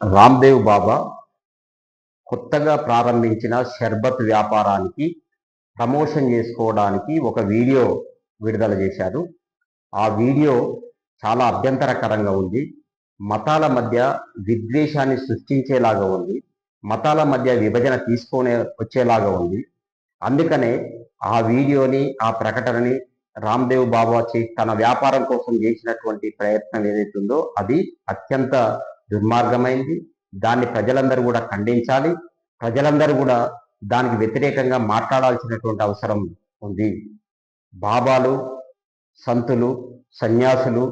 రామ్దేవ్ బాబా కొత్తగా ప్రారంభించిన షర్బత్ వ్యాపారానికి ప్రమోషన్ చేసుకోవడానికి ఒక వీడియో విడుదల చేశారు. ఆ వీడియో చాలా అభ్యంతరకరంగా ఉంది. మతాల మధ్య విద్వేషాన్ని సృష్టించేలాగా ఉంది. మతాల మధ్య విభజన తీసుకునే వచ్చేలాగా ఉంది. అందుకనే ఆ వీడియోని ఆ ప్రకటనని రామ్దేవ్ బాబా చే తన వ్యాపారం కోసం చేసినటువంటి ప్రయత్నం ఏదైతుందో అది అత్యంత దుర్మార్గమైంది. దాన్ని ప్రజలందరూ కూడా ఖండించాలి. ప్రజలందరూ కూడా దానికి వ్యతిరేకంగా మాట్లాడాల్సినటువంటి అవసరం ఉంది. బాబాలు సంతులు సన్యాసులు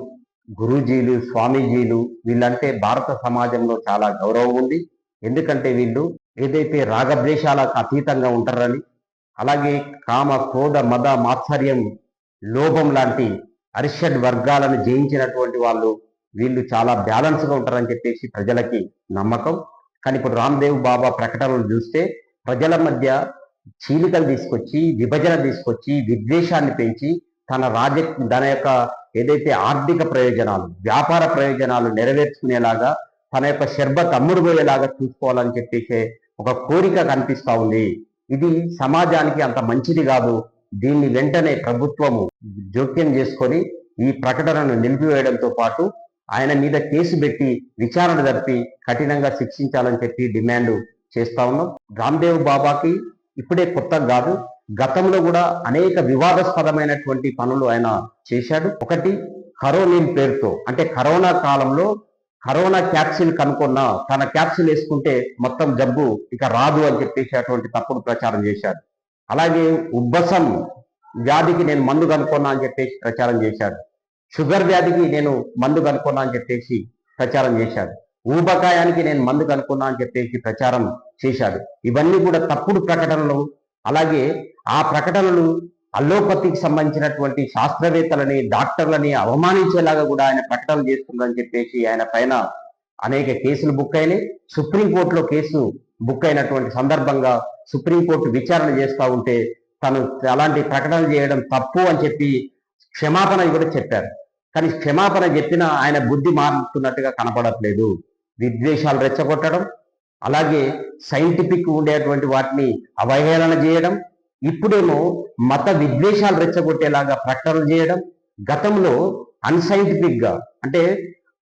గురూజీలు స్వామీజీలు వీళ్ళంటే భారత సమాజంలో చాలా గౌరవం ఉంది. ఎందుకంటే వీళ్ళు ఏదైతే రాగద్వేషాలకు అతీతంగా ఉంటారని అలాగే కామ క్రోధ మద మాత్సర్యం లోభం లాంటి అరిషడ్ వర్గాలను జయించినటువంటి వాళ్ళు వీళ్ళు చాలా బ్యాలెన్స్గా ఉంటారని చెప్పేసి ప్రజలకి నమ్మకం. కానీ ఇప్పుడు రామ్దేవ్ బాబా ప్రకటనలు చూస్తే ప్రజల మధ్య చీలికలు తీసుకొచ్చి విభజన తీసుకొచ్చి విద్వేషాన్ని పెంచి తన రాజ తన యొక్క ఏదైతే ఆర్థిక ప్రయోజనాలు వ్యాపార ప్రయోజనాలు నెరవేర్చుకునేలాగా తన యొక్క శర్బత్ అమ్ముడుపోయేలాగా చూసుకోవాలని చెప్పేసి ఒక కోరిక కనిపిస్తా ఉంది. ఇది సమాజానికి అంత మంచిది కాదు. దీన్ని వెంటనే ప్రభుత్వము జోక్యం చేసుకొని ఈ ప్రకటనను నిలిపివేయడంతో పాటు ఆయన మీద కేసు పెట్టి విచారణ జరిపి కఠినంగా శిక్షించాలని చెప్పి డిమాండ్ చేస్తా ఉన్నాం. రామ్దేవ్ బాబాకి ఇప్పుడే కొత్త కాదు గతంలో కూడా అనేక వివాదాస్పదమైనటువంటి పనులు ఆయన చేశాడు. ఒకటి కరోనిన్ పేరుతో అంటే కరోనా కాలంలో కరోనా క్యాప్సిల్ కనుక్కున్న తన క్యాప్సిల్ వేసుకుంటే మొత్తం జబ్బు ఇక రాదు అని చెప్పేసి అటువంటి తప్పుడు ప్రచారం చేశాడు. అలాగే ఉబ్బసం వ్యాధికి నేను మందు కనుక్కున్నా అని చెప్పేసి ప్రచారం చేశాడు. షుగర్ వ్యాధికి నేను మందు కనుక్కున్నా అని చెప్పేసి ప్రచారం చేశాడు. ఊబకాయానికి నేను మందు కనుక్కున్నా అని చెప్పేసి ప్రచారం చేశాడు. ఇవన్నీ కూడా తప్పుడు ప్రకటనలు. అలాగే ఆ ప్రకటనలు అల్లోపతికి సంబంధించినటువంటి శాస్త్రవేత్తలని డాక్టర్లని అవమానించేలాగా కూడా ఆయన ప్రకటనలు చేస్తుందని చెప్పేసి ఆయన పైన అనేక కేసులు బుక్ అయినాయి. సుప్రీంకోర్టులో కేసు బుక్ అయినటువంటి సందర్భంగా సుప్రీంకోర్టు విచారణ చేస్తూ ఉంటే తను అలాంటి ప్రకటనలు చేయడం తప్పు అని చెప్పి క్షమాపణ కూడా చెప్పారు. కానీ క్షమాపణ చెప్పినా ఆయన బుద్ధి మారుతున్నట్టుగా కనపడట్లేదు. విద్వేషాలు రెచ్చగొట్టడం అలాగే సైంటిఫిక్ ఉండేటువంటి వాటిని అవహేళన చేయడం ఇప్పుడేమో మత విద్వేషాలు రెచ్చగొట్టేలాగా ప్రకటనలు చేయడం గతంలో అన్సైంటిఫిక్గా అంటే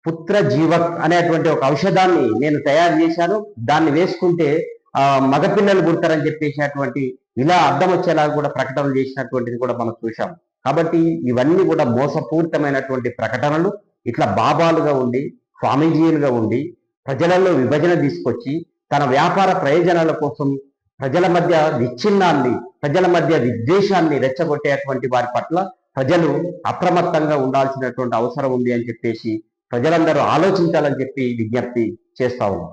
పుత్ర జీవక్ అనేటువంటి ఒక ఔషధాన్ని నేను తయారు చేశాను దాన్ని వేసుకుంటే ఆ మగపిల్లలు పుడతారని చెప్పేసినటువంటి ఇలా అర్థం వచ్చేలాగా కూడా ప్రకటనలు చేసినటువంటిది కూడా మనం చూసాం కాబట్టి ఇవన్నీ కూడా మోసపూరితమైనటువంటి ప్రకటనలు. ఇట్లా బాబాలుగా ఉండి స్వామీజీలుగా ఉండి ప్రజలలో విభజన తీసుకొచ్చి తన వ్యాపార ప్రయోజనాల కోసం ప్రజల మధ్య విచ్ఛిన్నాన్ని ప్రజల మధ్య విద్వేషాన్ని రెచ్చగొట్టేటువంటి వారి పట్ల ప్రజలు అప్రమత్తంగా ఉండాల్సినటువంటి అవసరం ఉంది అని చెప్పేసి ప్రజలందరూ ఆలోచించాలని చెప్పి విజ్ఞప్తి చేస్తా ఉన్నాం.